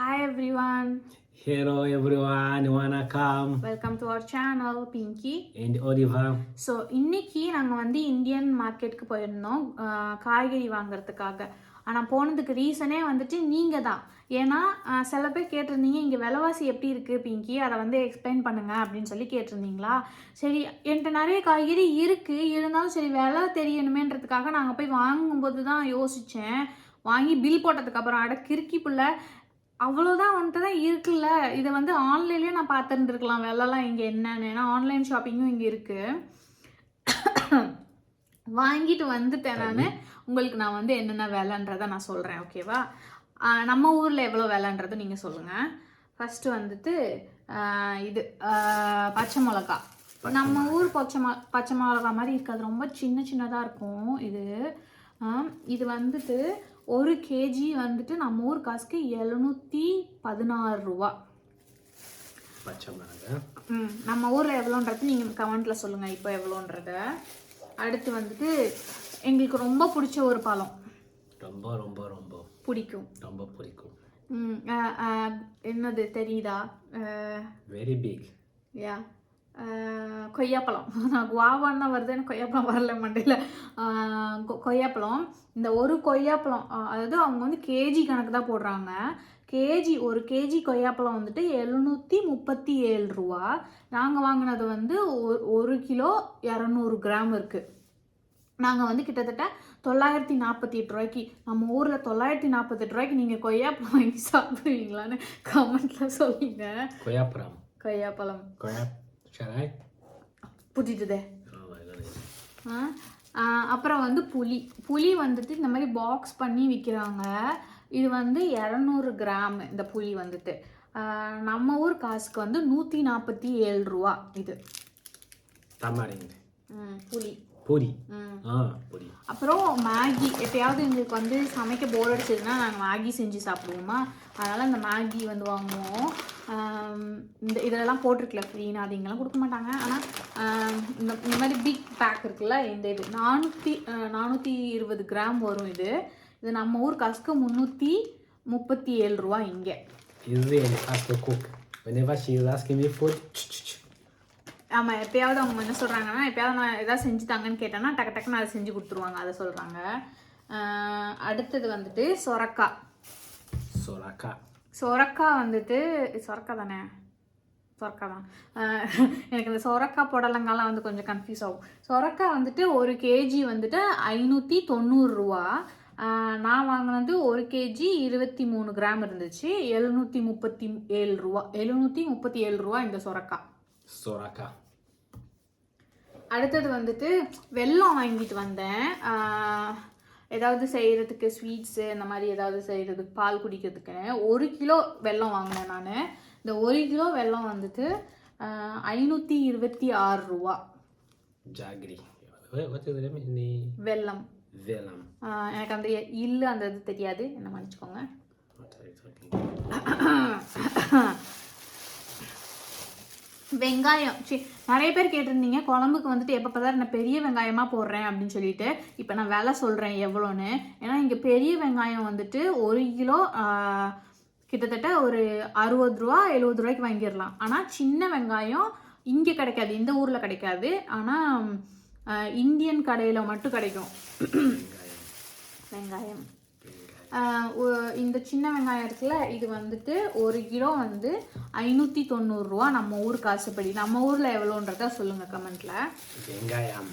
Hi everyone, Hello everyone, வணக்கம் welcome to our channel Pinky. and Oliver. So இன்னைக்கு நாங்கள் வந்து இந்தியன் மார்க்கெட்டுக்கு போயிருந்தோம். காய்கறி வாங்குறதுக்காக. ஆனால் போனதுக்கு ரீசனே வந்துட்டு நீங்கள் தான் ஏன்னா சில பேர் கேட்டிருந்தீங்க இங்கே விலைவாசி எப்படி இருக்குது பிங்கி அதை வந்து எக்ஸ்பிளைன் பண்ணுங்க அப்படின்னு சொல்லி கேட்டிருந்தீங்களா? சரி என்கிட்ட நிறைய காய்கறி இருக்குது இருந்தாலும் சரி விலை தெரியணுமேன்றதுக்காக நாங்கள் போய் வாங்கும்போது தான் யோசித்தேன் வாங்கி பில் போட்டதுக்கப்புறம் அட கிறுக்கி புள்ள. அவ்வளோதான் வந்துட்டு தான் இருக்குல்ல. இதை வந்து ஆன்லைன்லேயே நான் பார்த்துருந்துருக்கலாம். விலைலாம் இங்கே என்னன்னு. ஏன்னா ஆன்லைன் ஷாப்பிங்கும் இங்கே இருக்குது வாங்கிட்டு வந்துட்டேன் நான். உங்களுக்கு நான் வந்து என்னென்ன விலைன்றதை நான் சொல்கிறேன் ஓகேவா நம்ம ஊரில் எவ்வளோ விலைன்றதை நீங்கள் சொல்லுங்கள் ஃபஸ்ட்டு வந்துட்டு இது பச்சை மிளகா. நம்ம ஊர் பச்சை மொ பச்சை மிளகா மாதிரி இருக்காது. ரொம்ப சின்ன சின்னதாக இருக்கும். இது இது வந்துட்டு ஒரு கேஜி வந்துட்டு நம்ம ஊர் காசுக்கு எழுநூற்றி பதினாறு ரூபா. நம்ம ஊரில் எவ்வளோன்றது நீங்கள் கமெண்ட்டில் சொல்லுங்கள் இப்போ எவ்வளோன்றத. அடுத்து வந்துட்டு எங்களுக்கு ரொம்ப பிடிச்ச ஒரு பழம். ரொம்ப ரொம்ப ரொம்ப. பிடிக்கும். ரொம்ப பிடிக்கும். என்னது தெரியுதா? Very big yeah. கொய்யாப்பழம் நான் குவாவான்னு தான் வருது எனக்கு கொய்யாப்பழம் வரல மண்டையில் கொய்யாப்பழம் இந்த ஒரு கொய்யாப்பழம் அதாவது அவங்க வந்து கேஜி கணக்கு தான் போடுறாங்க. கேஜி ஒரு கேஜி கொய்யாப்பழம் வந்துட்டு எழுநூற்றி முப்பத்தி ஏழு ரூபா. நாங்கள் வாங்கினது வந்து ஒரு- ஒரு கிலோ இரநூறு கிராம் இருக்குது நாங்கள் வந்து கிட்டத்தட்ட தொள்ளாயிரத்தி நாற்பத்தி எட்டு ரூபாய்க்கு நம்ம ஊரில் தொள்ளாயிரத்தி நாற்பத்தெட்டு ரூபாய்க்கு நீங்கள் கொய்யாப்பழம் வாங்கி சாப்பிடுவீங்களான்னு கமெண்ட்டில் சொல்லுங்க. கொய்யாப்பழம். கொய்யாப்பழம். கொய்யா god. ஆ, ஆ, அப்புறம் வந்து புளி. புளி வந்துட்டு இந்த மாதிரி பாக்ஸ் பண்ணி விற்கிறாங்க இது வந்து இரநூறு கிராம் இந்த புளி வந்துட்டு. நம்ம ஊர் காசுக்கு வந்து நூற்றி நாற்பத்தி ஏழு ரூபா இது. tamarind ம், புளி. பூரி அப்புறம் மேகி. எப்பயாவது எங்களுக்கு வந்து சமைக்க போர் அடிச்சதுன்னா நாங்கள் மேகி செஞ்சு சாப்பிடுவோமா? அதனால் அந்த மேகி வந்து வாங்குவோம். இந்த இதெல்லாம் போட்டிருக்கல ஃப்ரீனா அது இங்கெல்லாம் கொடுக்க மாட்டாங்க. ஆனால் இந்த இந்த மாதிரி பிக் பேக் இருக்குல்ல இந்த இது. நானூற்றி நானூற்றி இருபது கிராம் வரும் இது. இது நம்ம ஊர் காசுக்கு முந்நூற்றி முப்பத்தி ஏழு ரூபா இங்கே. Is really fast to cook? Whenever she is asking me food ஆமாம் எப்பயாவது அவங்க என்ன சொல்கிறாங்கன்னா எப்பயாவது நான் எதாவது செஞ்சு தாங்கன்னு கேட்டேன்னா டக்கு டக்குன்னு அதை செஞ்சு கொடுத்துருவாங்க அதை சொல்கிறாங்க அடுத்தது வந்துட்டு சொரக்காய் soraka சொரக்காய் வந்துட்டு சொரக்காய் தானே? சொரக்காய் தான். எனக்கு இந்த சொரக்காய் புடலங்காலாம் வந்து கொஞ்சம் கன்ஃபியூஸ் ஆகும். சொரக்காய் வந்துட்டு ஒரு கேஜி வந்துட்டு ஐநூற்றி தொண்ணூறுரூவா நான் வாங்கினது ஒரு கேஜி இருபத்தி மூணு கிராம் இருந்துச்சு. எழுநூற்றி முப்பத்தி ஏழு ரூபா. எழுநூற்றி முப்பத்தி ஏழு ரூபா இந்த சொரக்காய் soraka அடுத்தது வந்துட்டு வெல்லம் வாங்கிட்டு வந்தேன். ஏதாவது செய்கிறதுக்கு ஸ்வீட்ஸு இந்த மாதிரி ஏதாவது செய்கிறதுக்கு பால் குடிக்கிறதுக்குன்னு ஒரு கிலோ வெல்லம் வாங்கினேன் நான். இந்த ஒரு கிலோ வெல்லம் வந்துட்டு ஐநூற்றி இருபத்தி ஆறு ரூபா. the வெல்லம். ஆஹ் எனக்கு அந்த இல்லு அந்த இது தெரியாது. என்ன மன்னிச்சுக்கோங்க வெங்காயம். சி நிறைய பேர் கேட்டிருந்தீங்க குழம்புக்கு வந்துட்டு எப்போ பார்த்தாலும் நான் பெரிய வெங்காயமாக போடுறேன் அப்படின்னு சொல்லிட்டு. இப்போ நான் விலை சொல்கிறேன் எவ்வளோன்னு. ஏன்னா இங்கே பெரிய வெங்காயம் வந்துட்டு ஒரு கிலோ கிட்டத்தட்ட ஒரு அறுபது ரூபா எழுபது ரூபாய்க்கு வாங்கிடலாம். ஆனால் சின்ன வெங்காயம் இங்கே கிடைக்காது இந்த ஊரில் கிடைக்காது. ஆனால் இந்தியன் கடையில் மட்டும் கிடைக்கும். வெங்காயம். இந்த சின்ன வெங்காயம் இருக்குல்ல இது வந்துட்டு ஒரு கிலோ வந்து ஐநூற்றி தொண்ணூறுரூவா நம்ம ஊர் காசுப்படி நம்ம ஊரில் எவ்வளோன்றத சொல்லுங்கள் கமெண்ட்டில் வெங்காயம்.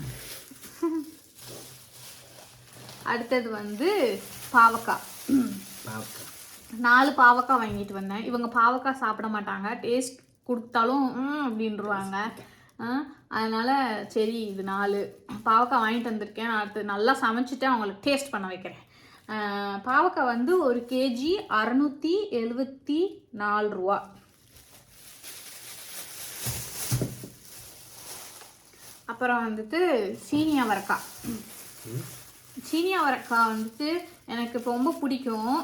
அடுத்தது வந்து பாவக்காய். நாலு பாவக்காய் வாங்கிட்டு வந்தேன். இவங்க பாவக்காய் சாப்பிட மாட்டாங்க. டேஸ்ட் கொடுத்தாலும் ஆ, அதனால சரி இது நாலு. பாவக்காய் வாங்கிட்டு வந்திருக்கேன். அடுத்து நல்லா சமைச்சிட்டு அவங்களுக்கு டேஸ்ட் பண்ண வைக்கிறேன். பாவக்காய் வந்து ஒரு கேஜி அறநூற்றி எழுபத்தி நாலு ரூபா. அப்புறம் வந்துட்டு சீனி அவரைக்காய் சீனி அவரைக்காய் வந்துட்டு எனக்கு ரொம்ப பிடிக்கும்.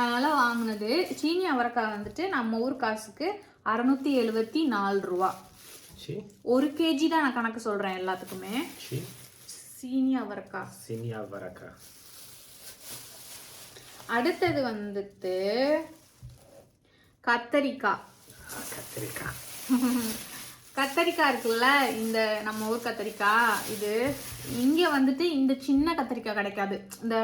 அதனால் வாங்கினது. சீனி அவரைக்காய் வந்துட்டு நம்ம ஊர் காசுக்கு அறநூற்றி எழுபத்தி நாலு ரூபா. ஒரு கேஜி தான் நான் கணக்கு சொல்கிறேன் எல்லாத்துக்குமே. சீனி அவரைக்காய் Sini Avaraka. அடுத்தது வந்துட்டு கத்தரிக்காய் Katrika. கத்தரிக்காய் இருக்குல்ல இந்த நம்ம ஊர் கத்தரிக்காய் இது இங்க வந்துட்டு இந்த சின்ன கத்தரிக்காய் கிடைக்காது இந்த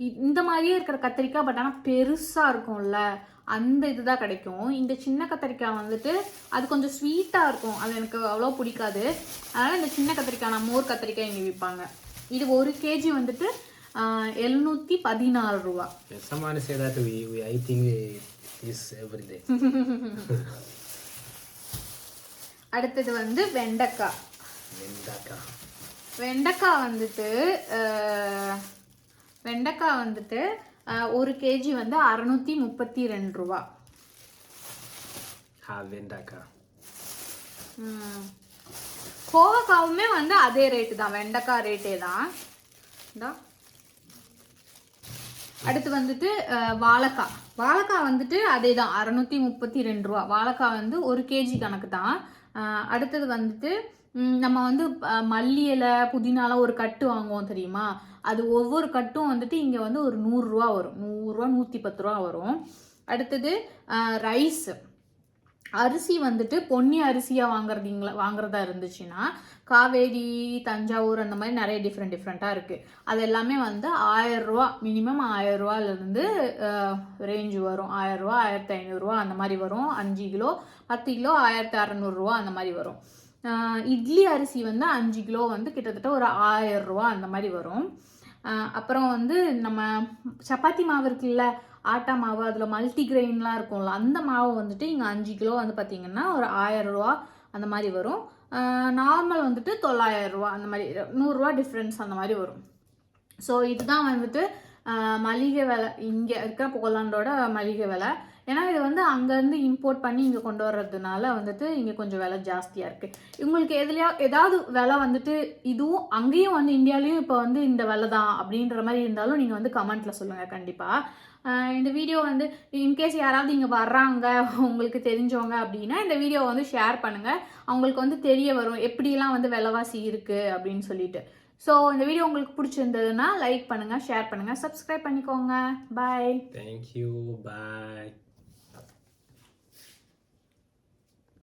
இந்த மாதிரியே இருக்கிற கத்தரிக்காய் பட் ஆனால் பெருசா இருக்கும்ல. அந்த இதுதான் கிடைக்கும். இந்த சின்ன கத்தரிக்காய் வந்துட்டு அது கொஞ்சம் ஸ்வீட்டா இருக்கும். அது எனக்கு அவ்வளோ பிடிக்காது. அதனால இந்த சின்ன கத்திரிக்காய் நம்ம ஊர் கத்திரிக்காய் இங்கே விற்பாங்க. இது ஒரு கேஜி வந்துட்டு எழுநூற்றி பதினாறு ரூபா. every day. அடுத்தது வந்து வெண்டைக்காய். Vendaka. வெண்டைக்காய் வந்துட்டு வெண்டைக்காய் வந்துட்டு ஒரு கேஜி வந்து அறநூற்றி முப்பத்தி ரெண்டு ரூபா. ம். கோவக்காவுமே வந்து அதே ரேட்டு தான். வெண்டைக்காய் ரேட்டே தான். அடுத்து வந்துட்டு வாழைக்காய். வாழைக்காய் வந்துட்டு அதே தான். அறநூற்றி முப்பத்தி ரெண்டு ரூபா. வாழைக்காய் வந்து ஒரு கேஜி கணக்கு தான். அடுத்தது வந்துட்டு நம்ம வந்து மல்லி இலை புதினாலாம் ஒரு கட்டு வாங்குவோம் தெரியுமா? அது ஒவ்வொரு கட்டும் வந்துட்டு இங்கே வந்து ஒரு நூறுரூவா வரும். நூறுரூவா நூற்றி பத்து ரூபா வரும். அடுத்தது ரைஸ். அரிசி வந்துட்டு பொன்னி அரிசியாக வாங்குறதீங்களா வாங்குறதா இருந்துச்சுன்னா காவேரி தஞ்சாவூர் அந்த மாதிரி நிறைய டிஃப்ரெண்ட் டிஃப்ரெண்ட்டாக இருக்குது அது எல்லாமே வந்து ஆயரூவா மினிமம் ஆயரூவாலேருந்து ரேஞ்ச் வரும். ஆயரூவா ஆயிரத்தி ஐநூறுரூவா அந்த மாதிரி வரும். அஞ்சு கிலோ பத்து கிலோ ஆயிரத்தி அறநூறுரூவா அந்த மாதிரி வரும். இட்லி அரிசி வந்து அஞ்சு கிலோ வந்து கிட்டத்தட்ட ஒரு ஆயிரம் ரூபா அந்த மாதிரி வரும். அப்புறம் வந்து நம்ம சப்பாத்தி மாவு இருக்குல்ல ஆட்டா மாவு அதில் மல்டி கிரெயின்லாம் இருக்கும்ல அந்த மாவு வந்துட்டு இங்கே அஞ்சு கிலோ வந்து பார்த்திங்கன்னா ஒரு ஆயிரம் ரூபா அந்த மாதிரி வரும். நார்மல் வந்துட்டு தொள்ளாயிரம் ரூபா அந்த மாதிரி நூறுரூவா டிஃப்ரென்ஸ் அந்த மாதிரி வரும். ஸோ இதுதான் வந்துட்டு மளிகை விலை இங்கே இருக்கிற போலாண்டோட மளிகை விலை. ஏன்னா இது வந்து அங்கேருந்து இம்போர்ட் பண்ணி இங்கே கொண்டு வர்றதுனால வந்துட்டு இங்கே கொஞ்சம் விலை ஜாஸ்தியாக இருக்குது உங்களுக்கு எதுலையா ஏதாவது விலை வந்துட்டு இதுவும் அங்கேயும் வந்து இந்தியாவிலையும் இப்போ வந்து இந்த விலை தான் அப்படின்ற மாதிரி இருந்தாலும் நீங்கள் வந்து கமெண்ட்டில் சொல்லுங்கள் கண்டிப்பாக இந்த வீடியோ வந்து இன்கேஸ் யாராவது இங்கே வர்றாங்க உங்களுக்கு தெரிஞ்சவங்க அப்படின்னா இந்த வீடியோ வந்து ஷேர் பண்ணுங்கள் அவங்களுக்கு வந்து தெரிய வரும் எப்படிலாம் வந்து விலைவாசி இருக்குது அப்படின்னு சொல்லிட்டு. ஸோ இந்த வீடியோ உங்களுக்கு பிடிச்சிருந்ததுன்னா லைக் பண்ணுங்கள் ஷேர் பண்ணுங்கள் சப்ஸ்கிரைப் பண்ணிக்கோங்க. Bye thank you bye